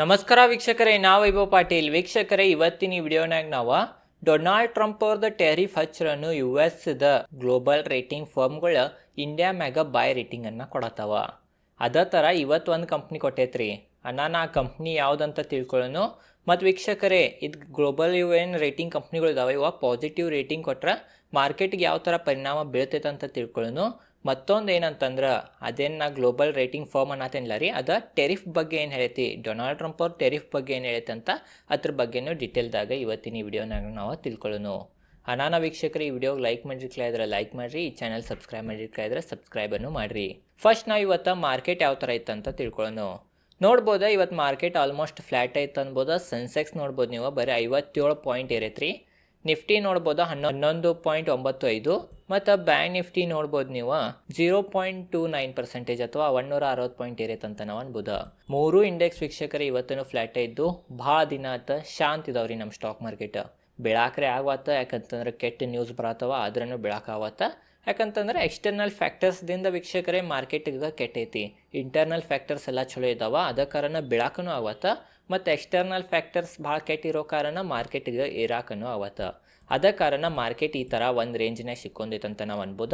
ನಮಸ್ಕಾರ ವೀಕ್ಷಕರೇ, ನಾವು ವೈಭವ್ ಪಾಟೀಲ್. ವೀಕ್ಷಕರೇ, ಇವತ್ತಿನ ಈ ವಿಡಿಯೋನಾಗ ನಾವು ಡೊನಾಲ್ಡ್ ಟ್ರಂಪ್ ಅವ್ರದ tariff ಹಚ್ಚರನ್ನು U S the global rating ಫರ್ಮ್ಗಳು India ಮ್ಯಾಗ ಬಾಯ್ ರೇಟಿಂಗನ್ನು ಕೊಡತ್ತಾವ. ಅದೇ ಥರ ಇವತ್ತು ಒಂದು ಕಂಪ್ನಿ ಕೊಟ್ಟೈತ್ರಿ. ಅನ್ನ ಆ ಕಂಪ್ನಿ ಯಾವುದಂತ ತಿಳ್ಕೊಳ್ಳೋನು ಮತ್ತು ವೀಕ್ಷಕರೇ, ಇದು ಗ್ಲೋಬಲ್ ಇವು ಏನು ರೇಟಿಂಗ್ ಕಂಪ್ನಿಗಳು ಇದಾವೆ. ಇವಾಗ ಪಾಸಿಟಿವ್ ರೇಟಿಂಗ್ ಕೊಟ್ಟರೆ ಮಾರ್ಕೆಟ್ಗೆ ಯಾವ ಥರ ಪರಿಣಾಮ ಬೀಳ್ತೈತೆ ಅಂತ ತಿಳ್ಕೊಳ್ಳೋನು ಮತ್ತೊಂದು ಏನಂತಂದ್ರೆ ಅದೇನು ಗ್ಲೋಬಲ್ ರೇಟಿಂಗ್ ಫಾರ್ಮ್ ಅನ್ನತ್ತೇನಿಲ್ಲ ರೀ, ಅದ ಟೆರಿಫ್ ಬಗ್ಗೆ ಏನು ಹೇಳೈತಿ ಡೊನಾಲ್ಡ್ ಟ್ರಂಪ್ ಅವ್ರ ಟೆರಿಫ್ ಬಗ್ಗೆ ಏನು ಹೇಳೈತೆ ಅಂತ ಅದ್ರ ಬಗ್ಗೆನೂ ಡೀಟೇಲ್ದಾಗ ಇವತ್ತಿನ ಈ ವಿಡಿಯೋನಾಗ ನಾವು ತಿಳ್ಕೊಳ್ಳೋಣ. ಅನಾನ ವೀಕ್ಷಕರು, ಈ ವಿಡಿಯೋಗೆ ಲೈಕ್ ಮಾಡಿರ್ಕ್ಲಾ ಇದ್ರೆ ಲೈಕ್ ಮಾಡಿರಿ, ಈ ಚಾನಲ್ ಸಬ್ಸ್ಕ್ರೈಬ್ ಮಾಡಿರ್ಕ್ಲಾ ಇದ್ರೆ ಸಬ್ಸ್ಕ್ರೈಬನ್ನು ಮಾಡಿರಿ. ಫಸ್ಟ್ ನಾವು ಇವತ್ತು ಮಾರ್ಕೆಟ್ ಯಾವ ಥರ ಐತೆ ಅಂತ ತಿಳ್ಕೊಳ್ಳೋಣ. ನೋಡ್ಬೋದಾ, ಇವತ್ತು ಮಾರ್ಕೆಟ್ ಆಲ್ಮೋಸ್ಟ್ ಫ್ಲ್ಯಾಟ್ ಐತೆ ಅನ್ಬೋದ ಸೆನ್ಸೆಕ್ಸ್ ನೋಡ್ಬೋದು ನೀವು, ಬರೀ ಐವತ್ತೇಳು ಪಾಯಿಂಟ್ ಇರೈತ್ರಿ ನಿಫ್ಟಿ ನೋಡ್ಬೋದು, ಹನ್ನೊಂದು ಹನ್ನೊಂದು ಪಾಯಿಂಟ್ ಒಂಬತ್ತು ಐದು ಮತ್ತು ಬ್ಯಾಂಕ್ ನಿಫ್ಟಿ ನೋಡ್ಬೋದು ನೀವು. Zero point two nine percentage ಅಥವಾ ಒನ್ನೂರ ಅರವತ್ತು ಪಾಯಿಂಟ್ ಇರೈತೆ ಅಂತ ನಾವು ಅನ್ಬೋದು. ಮೂರು ಇಂಡೆಕ್ಸ್ ವೀಕ್ಷಕರು ಇವತ್ತೂ ಫ್ಲಾಟ್ ಇದ್ದು, ಭಾಳ ದಿನ ಆತ ಶಾಂತ ಇದಾವ್ರಿ ನಮ್ಮ ಸ್ಟಾಕ್ ಮಾರ್ಕೆಟ್ ಬೆಳಾಕ್ರೆ ಆಗವತ್ತ ಯಾಕಂತಂದ್ರೆ ಕೆಟ್ಟ ನ್ಯೂಸ್ ಬರತ್ತವ ಆದ್ರೂ ಬೆಳಕಾವತ್ತ ಯಾಕಂತಂದ್ರೆ ಎಕ್ಸ್ಟರ್ನಲ್ ಫ್ಯಾಕ್ಟರ್ಸ್ದಿಂದ ವೀಕ್ಷಕರೇ ಮಾರ್ಕೆಟಿಗೆ ಕೆಟ್ಟೈತಿ. ಇಂಟರ್ನಲ್ ಫ್ಯಾಕ್ಟರ್ಸ್ ಎಲ್ಲ ಚಲೋ ಇದಾವ, ಅದ ಕಾರಣ ಬೆಳಕನು ಆವತ್ತ ಮತ್ತು ಎಕ್ಸ್ಟರ್ನಲ್ ಫ್ಯಾಕ್ಟರ್ಸ್ ಭಾಳ ಕೆಟ್ಟಿರೋ ಕಾರಣ ಮಾರ್ಕೆಟಿಗೆ ಏರಾಕನು ಆವತ್ತ ಅದ ಕಾರಣ ಮಾರ್ಕೆಟ್ ಈ ಥರ ಒಂದು ರೇಂಜ್ನಾಗ ಅಂತ ನಾವು ಅನ್ಬೋದ.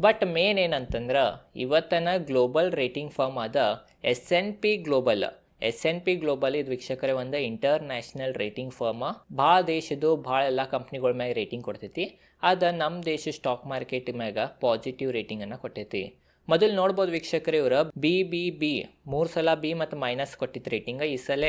ಬಟ್ ಮೇನ್ ಏನಂತಂದ್ರೆ, ಇವತ್ತನ ಗ್ಲೋಬಲ್ ರೇಟಿಂಗ್ ಫಾರ್ಮ್ ಆದ S N P global S N P global ಇದು ವೀಕ್ಷಕರೇ ಒಂದು ಇಂಟರ್ನ್ಯಾಷನಲ್ ರೇಟಿಂಗ್ ಫರ್ಮ್ ಭಾಳ ದೇಶದ್ದು ಭಾಳ ಎಲ್ಲ ಕಂಪ್ನಿಗಳ ಮ್ಯಾಗ ರೇಟಿಂಗ್ ಕೊಡ್ತೈತಿ. ಅದು ನಮ್ಮ ದೇಶ ಸ್ಟಾಕ್ ಮಾರ್ಕೆಟ್ ಮ್ಯಾಗ ಪಾಸಿಟಿವ್ ರೇಟಿಂಗನ್ನು ಕೊಟ್ಟೈತಿ. ಮೊದಲು ನೋಡ್ಬೋದು ವೀಕ್ಷಕರೇ ಇವರು. ಬಿ ಬಿ ಬಿ ಮೂರು ಸಲ ಬಿ ಮತ್ತು ಮೈನಸ್ ಕೊಟ್ಟಿತ್ತು ರೇಟಿಂಗ ಈ ಸಲ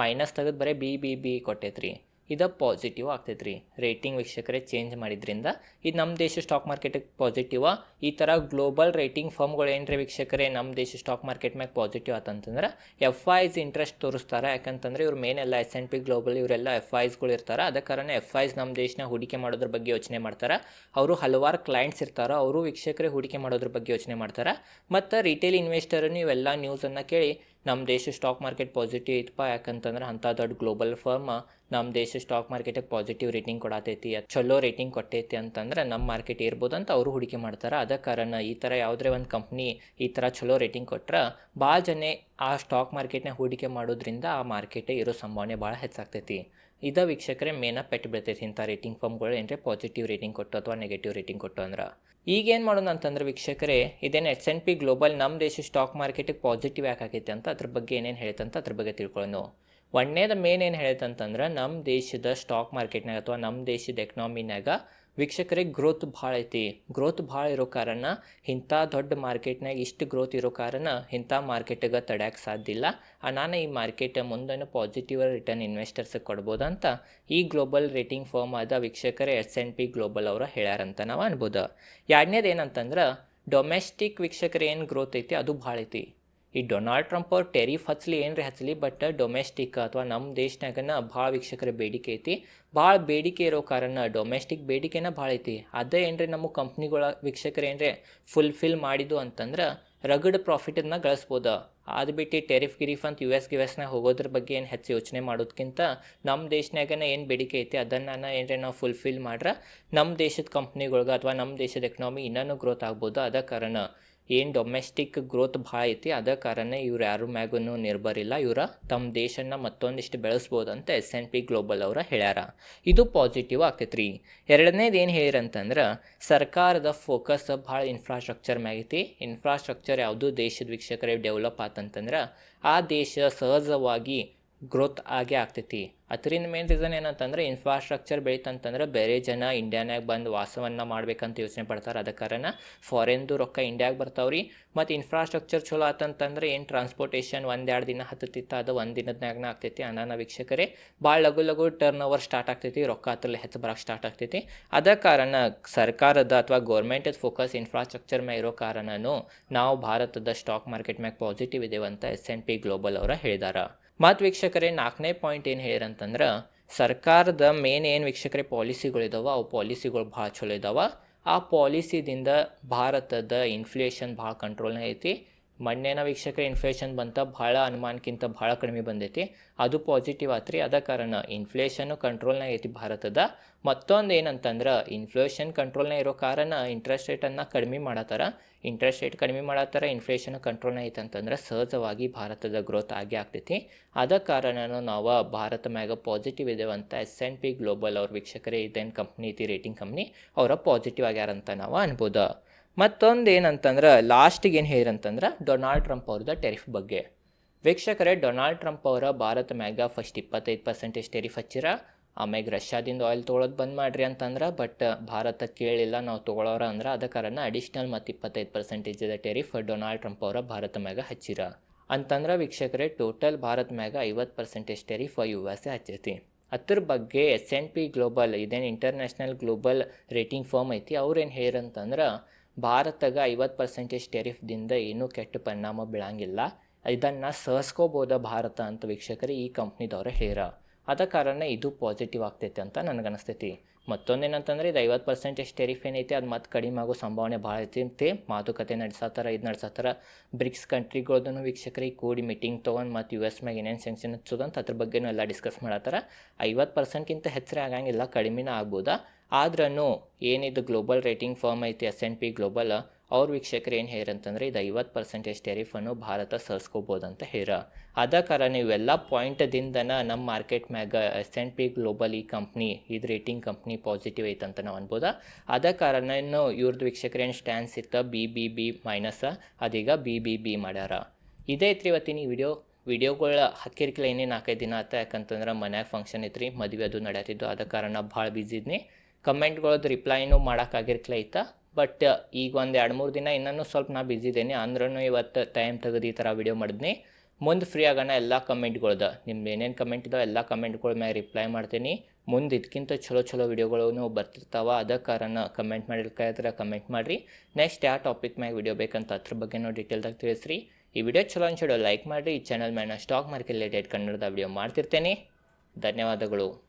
ಮೈನಸ್ ತೆಗೆದು ಬರೀ ಬಿ ಬಿ ಬಿ ಕೊಟ್ಟೈತ್ರಿ. ಇದು ಪಾಸಿಟಿವ್ ಆಗ್ತೈತ್ರಿ. ರೇಟಿಂಗ್ ವೀಕ್ಷಕರೇ ಚೇಂಜ್ ಮಾಡಿದ್ರಿಂದ ಇದು ನಮ್ಮ ದೇಶ ಸ್ಟಾಕ್ ಮಾರ್ಕೆಟಿಗೆ ಪಾಸಿಟಿವ್ ಈ ಥರ ಗ್ಲೋಬಲ್ ರೇಟಿಂಗ್ ಫರ್ಮ್ಗಳು ಏನ್ರಿ ವೀಕ್ಷಕರೇ? ನಮ್ಮ ದೇಶ ಸ್ಟಾಕ್ ಮಾರ್ಕೆಟ್ ಮ್ಯಾಗೆ ಪಾಸಿಟಿವ್ ಆತಂತಂದ್ರೆ ಎಫ್ ಐಸ್ ಇಂಟ್ರೆಸ್ಟ್ ತೋರಿಸ್ತಾರೆ. ಯಾಕಂತಂದ್ರೆ ಇವ್ರು ಮೇನ್ ಎಲ್ಲ ಎಸ್ ಎನ್ ಪಿ ಗ್ಲೋಬಲ್ ಇವರೆಲ್ಲ ಎಫ್ ಐಸ್ಗಳು ಇರ್ತಾರೆ. ಅದ ಕಾರಣ ಎಫ್ ಐಸ್ ನಮ್ಮ ದೇಶನ ಹೂಡಿಕೆ ಮಾಡೋದ್ರ ಬಗ್ಗೆ ಯೋಚನೆ ಮಾಡ್ತಾರೆ. ಅವರು ಹಲವಾರು ಕ್ಲೈಂಟ್ಸ್ ಇರ್ತಾರೆ. ಅವರು ವೀಕ್ಷಕರೇ ಹೂಡಿಕೆ ಮಾಡೋದ್ರ ಬಗ್ಗೆ ಯೋಚನೆ ಮಾಡ್ತಾರೆ. ಮತ್ತು ರಿಟೇಲ್ ಇನ್ವೆಸ್ಟರ್ ನೀವೆಲ್ಲ ನ್ಯೂಸನ್ನು ಕೇಳಿ ನಮ್ಮ ದೇಶ ಸ್ಟಾಕ್ ಮಾರ್ಕೆಟ್ ಪಾಸಿಟಿವ್ ಐತಪ್ಪ, ಯಾಕಂತಂದ್ರೆ ಅಂಥ ದೊಡ್ಡ ಗ್ಲೋಬಲ್ ಫರ್ಮ್ ನಮ್ಮ ದೇಶ ಸ್ಟಾಕ್ ಮಾರ್ಕೆಟಿಗೆ ಪಾಸಿಟಿವ್ ರೇಟಿಂಗ್ ಕೊಡತೈತಿ. ಚಲೋ ರೇಟಿಂಗ್ ಕೊಟ್ಟೈತಿ ಅಂತಂದ್ರೆ ನಮ್ಮ ಮಾರ್ಕೆಟ್ ಇರ್ಬೋದು ಅಂತ ಅವರು ಹೂಡಿಕೆ ಮಾಡ್ತಾರೆ. ಅದ ಕಾರಣ ಈ ಥರ ಯಾವುದೇ ಒಂದು ಕಂಪ್ನಿ ಈ ಥರ ಚಲೋ ರೇಟಿಂಗ್ ಕೊಟ್ರೆ ಭಾಳ ಜನ ಆ ಸ್ಟಾಕ್ ಮಾರ್ಕೆಟ್ನ ಹೂಡಿಕೆ ಮಾಡೋದ್ರಿಂದ ಆ ಮಾರ್ಕೆಟೇ ಇರೋ ಸಂಭಾವನೆ ಭಾಳ ಹೆಚ್ಚಾಗ್ತೈತಿ. ಇದ ವೀಕ್ಷಕರೇ ಮೇನಾಗಿ ಪೆಟ್ಟು ಬೀಳ್ತೈತಿ ಇಂಥ ರೇಟಿಂಗ್ ಫಾರ್ಮ್ಗಳು ಏನರೆ ಪಾಸಿಟಿವ್ ರೇಟಿಂಗ್ ಕೊಟ್ಟು ಅಥವಾ ನೆಗೆಟಿವ್ ರೇಟಿಂಗ್ ಕೊಟ್ಟು ಅಂದ್ರೆ. ಈಗೇನು ಮಾಡೋಣ ಅಂತಂದ್ರೆ ವೀಕ್ಷಕರೇ, ಇದೇನು ಎಸ್ ಎನ್ ಪಿ ಗ್ಲೋಬಲ್ ನಮ್ಮ ದೇಶ ಸ್ಟಾಕ್ ಮಾರ್ಕೆಟಿಗೆ ಪಾಸಿಟಿವ್ ಯಾಕೆ ಆಗೈತೆ ಅಂತ ಅದ್ರ ಬಗ್ಗೆ ಏನೇನು ಅಂತ ಅದ್ರ ಬಗ್ಗೆ ತಿಳ್ಕೊಳ್ಳೋಣ ಒಂದನೇದು ಮೇನ್ ಏನು ಹೇಳ್ತಂತಂದ್ರೆ ನಮ್ಮ ದೇಶದ ಸ್ಟಾಕ್ ಮಾರ್ಕೆಟ್ನಾಗ ಅಥವಾ ನಮ್ಮ ದೇಶದ ಎಕನಾಮಿನಾಗ ವೀಕ್ಷಕರಿಗೆ ಗ್ರೋತ್ ಭಾಳ ಐತಿ. ಗ್ರೋತ್ ಭಾಳ ಇರೋ ಕಾರಣ ಇಂಥ ದೊಡ್ಡ ಮಾರ್ಕೆಟ್ನಾಗ ಇಷ್ಟು ಗ್ರೋತ್ ಇರೋ ಕಾರಣ ಇಂಥ ಮಾರ್ಕೆಟಿಗೆ ತಡ್ಯಾಕೆ ಸಾಧ್ಯ ಇಲ್ಲ. ನಾನು ಈ ಮಾರ್ಕೆಟ್ ಮುಂದೆನೂ ಪಾಸಿಟಿವ್ ರಿಟರ್ನ್ ಇನ್ವೆಸ್ಟರ್ಸಿಗೆ ಅಂತ ಈ ಗ್ಲೋಬಲ್ ರೇಟಿಂಗ್ ಫರ್ಮ್ ಆದ ವೀಕ್ಷಕರೇ ಎಸ್ ಎನ್ ಪಿ ಗ್ಲೋಬಲ್ ಅವರು ಹೇಳ್ಯಾರಂತ ನಾವು ಅನ್ಬೋದು. ಎರಡನೇದು ಏನಂತಂದ್ರೆ ಡೊಮೆಸ್ಟಿಕ್ ವೀಕ್ಷಕರು ಏನು ಗ್ರೋತ್ ಐತಿ ಅದು ಭಾಳ ಐತಿ. ಈ ಡೊನಾಲ್ಡ್ ಟ್ರಂಪ್ ಅವ್ರು ಟೆರಿಫ್ ಹಚ್ಚಲಿ ಏನ್ರಿ ಹಚ್ಚಲಿ ಬಟ್ ಡೊಮೆಸ್ಟಿಕ್ ಅಥವಾ ನಮ್ಮ ದೇಶನಾಗನ ಭಾಳ ವೀಕ್ಷಕರ ಬೇಡಿಕೆ ಐತಿ. ಭಾಳ ಬೇಡಿಕೆ ಇರೋ ಕಾರಣ ಡೊಮೆಸ್ಟಿಕ್ ಬೇಡಿಕೆನ ಭಾಳ ಐತಿ. ಅದೇ ಏನ್ರಿ ನಮ್ಮ ಕಂಪ್ನಿಗಳ ವೀಕ್ಷಕರು ಏನ್ರಿ ಫುಲ್ಫಿಲ್ ಮಾಡಿದ್ದು ಅಂತಂದ್ರೆ ರಗಡ್ ಪ್ರಾಫಿಟನ್ನ ಗಳಿಸ್ಬೋದು. ಅದು ಬಿಟ್ಟು ಟೆರಿಫ್ ಗಿರಿಫ್ ಅಂತ ಯು ಎಸ್ ಗಿ ಎಸ್ನಾಗ ಹೋಗೋದ್ರ ಬಗ್ಗೆ ಏನು ಹೆಚ್ಚು ಯೋಚನೆ ಮಾಡೋದಕ್ಕಿಂತ ನಮ್ಮ ದೇಶನಾಗನ ಏನು ಬೇಡಿಕೆ ಐತಿ ಅದನ್ನು ಏನ್ರಿ ನಾವು ಫುಲ್ಫಿಲ್ ಮಾಡ್ರೆ ನಮ್ಮ ದೇಶದ ಕಂಪ್ನಿಗಳ್ಗೆ ಅಥವಾ ನಮ್ಮ ದೇಶದ ಎಕನಾಮಿ ಇನ್ನೂ ಗ್ರೋತ್ ಆಗ್ಬೋದು ಅದ ಕಾರಣ. ಏನು ಡೊಮೆಸ್ಟಿಕ್ ಗ್ರೋತ್ ಭಾಳ ಐತಿ, ಅದ ಕಾರಣ ಇವ್ರು ಯಾರು ಮ್ಯಾಗೂ ನಿರ್ಭರಿಲ್ಲ ಇವರ ತಮ್ಮ ದೇಶನ ಮತ್ತೊಂದಿಷ್ಟು ಬೆಳೆಸ್ಬೋದು ಅಂತ ಎಸ್ ಎನ್ ಪಿ ಗ್ಲೋಬಲ್ ಅವರ ಹೇಳ್ಯಾರ. ಇದು ಪಾಸಿಟಿವ್ ಆಕೈತ್ರಿ. ಎರಡನೇದು ಏನು ಹೇಳಿರಂತಂದ್ರೆ ಸರ್ಕಾರದ ಫೋಕಸ್ ಭಾಳ ಇನ್ಫ್ರಾಸ್ಟ್ರಕ್ಚರ್ ಮ್ಯಾಗೈತಿ ಇನ್ಫ್ರಾಸ್ಟ್ರಕ್ಚರ್ ಯಾವುದು ದೇಶದ ವೀಕ್ಷಕರೇ ಡೆವಲಪ್ ಆತಂತಂದ್ರೆ, ಆ ದೇಶ ಸಹಜವಾಗಿ ಗ್ರೋತ್ ಆಗೇ ಆಗ್ತೈತಿ. ಅದರಿಂದ ಮೇನ್ ರೀಸನ್ ಏನಂತಂದ್ರೆ ಇನ್ಫ್ರಾಸ್ಟ್ರಕ್ಚರ್ ಬೆಳೀತಂತಂದ್ರೆ ಬೇರೆ ಜನ ಇಂಡಿಯಾನಾಗ ಬಂದು ವಾಸವನ್ನು ಮಾಡ್ಬೇಕಂತ ಯೋಚನೆ ಪಡ್ತಾರೆ. ಅದ ಕಾರಣ ಫಾರಿನ್ದು ರೊಕ್ಕ ಇಂಡಿಯಾಗೆ ಬರ್ತಾವ್ರಿ. ಮತ್ತು ಇನ್ಫ್ರಾಸ್ಟ್ರಕ್ಚರ್ ಚಲೋ ಆತಂತಂದ್ರೆ ಏನು ಟ್ರಾನ್ಸ್ಪೋರ್ಟೇಷನ್ ಒಂದೆರಡು ದಿನ ಹತ್ತತಿತ್ತ ಅದು ಒಂದು ದಿನದ್ನಾಗನ ಆಗ್ತೈತಿ ಅನಾನ ವೀಕ್ಷಕರೇ. ಭಾಳ ಲಘು ಲಘು ಟರ್ನ್ ಓವರ್ ಸ್ಟಾರ್ಟ್ ಆಗ್ತೈತಿ, ರೊಕ್ಕ ಅದ್ರಲ್ಲಿ ಹೆಚ್ಚು ಬರೋಕ್ಕೆ ಸ್ಟಾರ್ಟ್ ಆಗ್ತೈತಿ. ಅದ ಕಾರಣ ಸರ್ಕಾರದ ಅಥವಾ ಗೌರ್ಮೆಂಟದ ಫೋಕಸ್ ಇನ್ಫ್ರಾಸ್ಟ್ರಕ್ಚರ್ ಮೇಲೆ ಇರೋ ಕಾರಣನೂ ನಾವು ಭಾರತದ ಸ್ಟಾಕ್ ಮಾರ್ಕೆಟ್ ಮ್ಯಾಗ ಪಾಸಿಟಿವ್ ಇದೇವಂತ ಎಸ್ ಎನ್ ಪಿ ಗ್ಲೋಬಲ್ ಅವರ ಹೇಳಿದಾರ. ಮತ್ತು ವೀಕ್ಷಕರೇ, ನಾಲ್ಕನೇ ಪಾಯಿಂಟ್ ಏನು ಹೇಳಿರಂತಂದ್ರೆ, ಸರ್ಕಾರದ ಮೇನ್ ಏನು ವೀಕ್ಷಕರೇ ಪಾಲಿಸಿಗಳಿದಾವ ಅವು ಪಾಲಿಸಿಗಳು ಭಾಳ ಚಲೋ ಇದಾವ. ಆ ಪಾಲಿಸಿದಿಂದ ಭಾರತದ ಇನ್ಫ್ಲೇಷನ್ ಭಾಳ ಕಂಟ್ರೋಲ್ನಾಗ ಐತಿ. ಮೊನ್ನೆನ ವೀಕ್ಷಕರ ಇನ್ಫ್ಲೇಷನ್ ಬಂತ ಭಾಳ ಅನುಮಾನಕ್ಕಿಂತ ಭಾಳ ಕಡಿಮೆ ಬಂದೈತಿ. ಅದು ಪಾಸಿಟಿವ್ ಆತ್ರಿ. ಅದ ಕಾರಣ ಇನ್ಫ್ಲೇಷನ್ನು ಕಂಟ್ರೋಲ್ನಾಗ ಐತಿ ಭಾರತದ. ಮತ್ತೊಂದು ಏನಂತಂದ್ರೆ ಇನ್ಫ್ಲೇಷನ್ ಕಂಟ್ರೋಲ್ನಾಗ ಇರೋ ಕಾರಣ ಇಂಟ್ರೆಸ್ಟ್ ರೇಟನ್ನು ಕಡಿಮೆ ಮಾಡತ್ತಾರ ಇಂಟ್ರೆಸ್ಟ್ ರೇಟ್ ಕಡಿಮೆ ಮಾಡತ್ತಾರ ಇನ್ಫ್ಲೇಷನ್ ಕಂಟ್ರೋಲ್ನಾಗ ಐತೆ ಅಂತಂದ್ರೆ ಸಹಜವಾಗಿ ಭಾರತದ ಗ್ರೋತ್ ಆಗೇ ಆಗ್ತೈತಿ. ಅದ ಕಾರಣನೂ ನಾವು ಭಾರತ ಮ್ಯಾಗ ಪಾಸಿಟಿವ್ ಇದೇವಂತ ಎಸ್ ಎನ್ ಪಿ ಗ್ಲೋಬಲ್ ಅವ್ರ ವೀಕ್ಷಕರೇ ಇದೇನು ಕಂಪ್ನಿ ಐತಿ ರೇಟಿಂಗ್ ಕಂಪ್ನಿ ಅವರ ಪಾಸಿಟಿವ್ ಆಗ್ಯಾರಂತ ನಾವು ಅನ್ಬೋದು. ಮತ್ತೊಂದು ಏನಂತಂದ್ರೆ ಲಾಸ್ಟಿಗೆ ಏನು ಹೇಳಿರಂತಂದ್ರೆ ಡೊನಾಲ್ಡ್ ಟ್ರಂಪ್ ಅವ್ರದ್ದು ಟೆರಿಫ್ ಬಗ್ಗೆ. ವೀಕ್ಷಕರೇ, ಡೊನಾಲ್ಡ್ ಟ್ರಂಪ್ ಅವರ ಭಾರತ ಮ್ಯಾಗ ಫಸ್ಟ್ ಇಪ್ಪತ್ತೈದು ಪರ್ಸೆಂಟೇಜ್ ಟೆರಿಫ್ ಹಚ್ಚಿರ, ಆಮ್ಯಾಗ ರಷ್ಯಾದಿಂದ ಆಯಿಲ್ ತೊಗೊಳೋದು ಬಂದ್ ಮಾಡ್ರಿ ಅಂತಂದ್ರೆ ಬಟ್ ಭಾರತ ಕೇಳಿಲ್ಲ ನಾವು ತೊಗೊಳೋರ ಅಂದ್ರೆ, ಅದ ಕಾರಣ ಅಡಿಷ್ನಲ್ ಮತ್ತು ಇಪ್ಪತ್ತೈದು ಪರ್ಸೆಂಟೇಜ್ ಟೆರಿಫ್ ಡೊನಾಲ್ಡ್ ಟ್ರಂಪ್ ಅವರ ಭಾರತ ಮ್ಯಾಗ ಹಚ್ಚಿರ. ಅಂತಂದ್ರೆ ವೀಕ್ಷಕರೇ ಟೋಟಲ್ ಭಾರತ ಮ್ಯಾಗ ಐವತ್ತು percentage tariff U S A ಹಚ್ಚೈತಿ ಅದ್ರ ಬಗ್ಗೆ ಎಸ್ ಎನ್ ಪಿ ಗ್ಲೋಬಲ್ ಇದೇನು ಇಂಟರ್ನ್ಯಾಷನಲ್ ಗ್ಲೋಬಲ್ ರೇಟಿಂಗ್ ಫರ್ಮ್ ಐತಿ ಅವ್ರೇನು ಹೇಳಿರಂತಂದ್ರೆ ಭಾರತಗ ಐವತ್ತು ಪರ್ಸೆಂಟೇಜ್ ಟೆರಿಫ್ದಿಂದ ಏನೂ ಕೆಟ್ಟ ಪರಿಣಾಮ ಬೀಳಂಗಿಲ್ಲ. ಇದನ್ನು ಸಹಿಸ್ಕೋಬೋದ ಭಾರತ ಅಂತ ವೀಕ್ಷಕರು ಈ ಕಂಪ್ನಿದವ್ರು ಹೇರ. ಅದ ಕಾರಣ ಇದು ಪಾಸಿಟಿವ್ ಆಗ್ತೈತೆ ಅಂತ ನನಗನ್ನಿಸ್ತೈತಿ ಮತ್ತೊಂದೇನಂತಂದ್ರೆ ಇದು ಐವತ್ತು ಪರ್ಸೆಂಟೇಜ್ ಟೆರಿಫ್ ಏನೈತಿ, ಅದು ಮತ್ತೆ ಕಡಿಮೆ ಆಗೋ ಸಂಭಾವನೆ ಭಾಳ ಐತಿ ಮಾತುಕತೆ ನಡೆಸತ್ತಾರ ಇದು ನಡೆಸತ್ತಾರ ಬ್ರಿಕ್ಸ್ ಕಂಟ್ರಿಗಳದನ್ನು ವೀಕ್ಷಕರಿಗೆ ಕೂಡಿ ಮೀಟಿಂಗ್ ತೊಗೊಂಡು ಮತ್ತು ಯು ಎಸ್ ಮ್ಯಾಗ ಏನೇನು ಸ್ಯಾಂಕ್ಷನ್ ಹಚ್ಚೋದಂತ ಅದ್ರ ಬಗ್ಗೆನೂ ಎಲ್ಲ ಡಿಸ್ಕಸ್ ಮಾಡತ್ತಾರ. ಐವತ್ತು ಪರ್ಸೆಂಟ್ಗಿಂತ ಹೆಚ್ಚರೆ ಆಗಂಗಿಲ್ಲ, ಕಡಿಮೆನೇ ಆಗ್ಬೋದಾ. ಆದ್ರೂ ಏನಿದು ಗ್ಲೋಬಲ್ ರೇಟಿಂಗ್ ಫರ್ಮ್ ಐತಿ ಎಸ್ ಎನ್ ಪಿ ಗ್ಲೋಬಲ್ ಅವ್ರ ವೀಕ್ಷಕರು ಏನು ಹೇರಂತಂದ್ರೆ ಇದು ಐವತ್ತು ಪರ್ಸೆಂಟೇಜ್ ಟೆರಿಫನ್ನು ಭಾರತ ಸಹಿಸ್ಕೋಬೋದಂತ ಹೇರ ಅದ ಕಾರಣ ಇವೆಲ್ಲ ಪಾಯಿಂಟದಿಂದನ ನಮ್ಮ ಮಾರ್ಕೆಟ್ ಮ್ಯಾಗ ಎಸ್ ಎನ್ ಪಿ ಗ್ಲೋಬಲ್ ಈ ಕಂಪ್ನಿ ಇದು ರೇಟಿಂಗ್ ಕಂಪ್ನಿ ಪಾಸಿಟಿವ್ ಐತಂತ ನಾವು ಅನ್ಬೋದ. ಅದ ಕಾರಣ ಇನ್ನು ಇವ್ರದ್ದು ವೀಕ್ಷಕರು ಏನು ಸ್ಟ್ಯಾನ್ಸ್ ಇತ್ತ? ಬಿ ಬಿ ಬಿ ಮೈನಸ್ ಅದೀಗ ಬಿ ಬಿ ಬಿ ಮಾಡ್ಯಾರ. ಇದೇ ಐತ್ರಿ ಇವತ್ತಿನ ಈ ವಿಡಿಯೋ ವಿಡಿಯೋಗಳ ಹಕ್ಕಿರ್ಕಿಲ್ಲ ಏನೇನು ನಾಲ್ಕೈದು ದಿನ ಆತ, ಯಾಕಂತಂದ್ರೆ ಮನ್ಯಾಗ ಫಂಕ್ಷನ್ ಐತ್ರಿ, ಮದುವೆ ಅದು ನಡೆಯತ್ತಿದ್ದು ಅದ ಕಾರಣ ಭಾಳ ಬ್ಯುಸಿ ಇದ್ನಿ. ಕಮೆಂಟ್ಗಳದ್ದು ರಿಪ್ಲೈನೂ ಮಾಡೋಕ್ಕಾಗಿರ್ಕಿಲ್ಲ ಐತ ಬಟ್ ಈಗ ಒಂದು ಎರಡು ಮೂರು ದಿನ ಇನ್ನೂ ಸ್ವಲ್ಪ ನಾ ಇದ್ದೇನೆ ಅಂದ್ರೂ ಇವತ್ತು ಟೈಮ್ ತೆಗೆದು ಈ ಥರ ವಿಡಿಯೋ ಮಾಡಿದ್ನಿ. ಮುಂದೆ ಫ್ರೀ ಆಗೋಣ ಎಲ್ಲ ಕಮೆಂಟ್ಗಳ್ದು. ನಿಮ್ದು ಏನೇನು ಕಮೆಂಟ್ ಇದಾವೆ ಎಲ್ಲ ಕಮೆಂಟ್ಗಳ ಮ್ಯಾಗ ರಿಪ್ಲೈ ಮಾಡ್ತೀನಿ. ಮುಂದೆ ಇದಕ್ಕಿಂತ ಚಲೋ ಚಲೋ ವೀಡಿಯೋಗಳು ಬರ್ತಿರ್ತಾವ, ಅದ ಕಾರಣ ಕಮೆಂಟ್ ಮಾಡಿರ್ಕಾಯ್ತಾರೆ ಕಮೆಂಟ್ ಮಾಡಿರಿ. ನೆಕ್ಸ್ಟ್ ಯಾವ ಟಾಪಿಕ್ ಮ್ಯಾಗ ವಿಡಿಯೋ ಬೇಕಂತ ಅದ್ರ ಬಗ್ಗೆ ನಾವು ಡೀಟೇಲ್ದಾಗ ತಿಳಿಸ್ರಿ. ಈ ವಿಡಿಯೋ ಚಲೋ ಅನ್ಸಿಡೋ ಲೈಕ್ ಮಾಡಿರಿ. ಈ ಚಾನಲ್ ಮ್ಯಾಗ ಸ್ಟಾಕ್ ಮಾರ್ಕೆಟ್ ರಿಲೇಟೆಡ್ ಕನ್ನಡದ ವಿಡಿಯೋ ಮಾಡ್ತಿರ್ತೇನೆ. ಧನ್ಯವಾದಗಳು.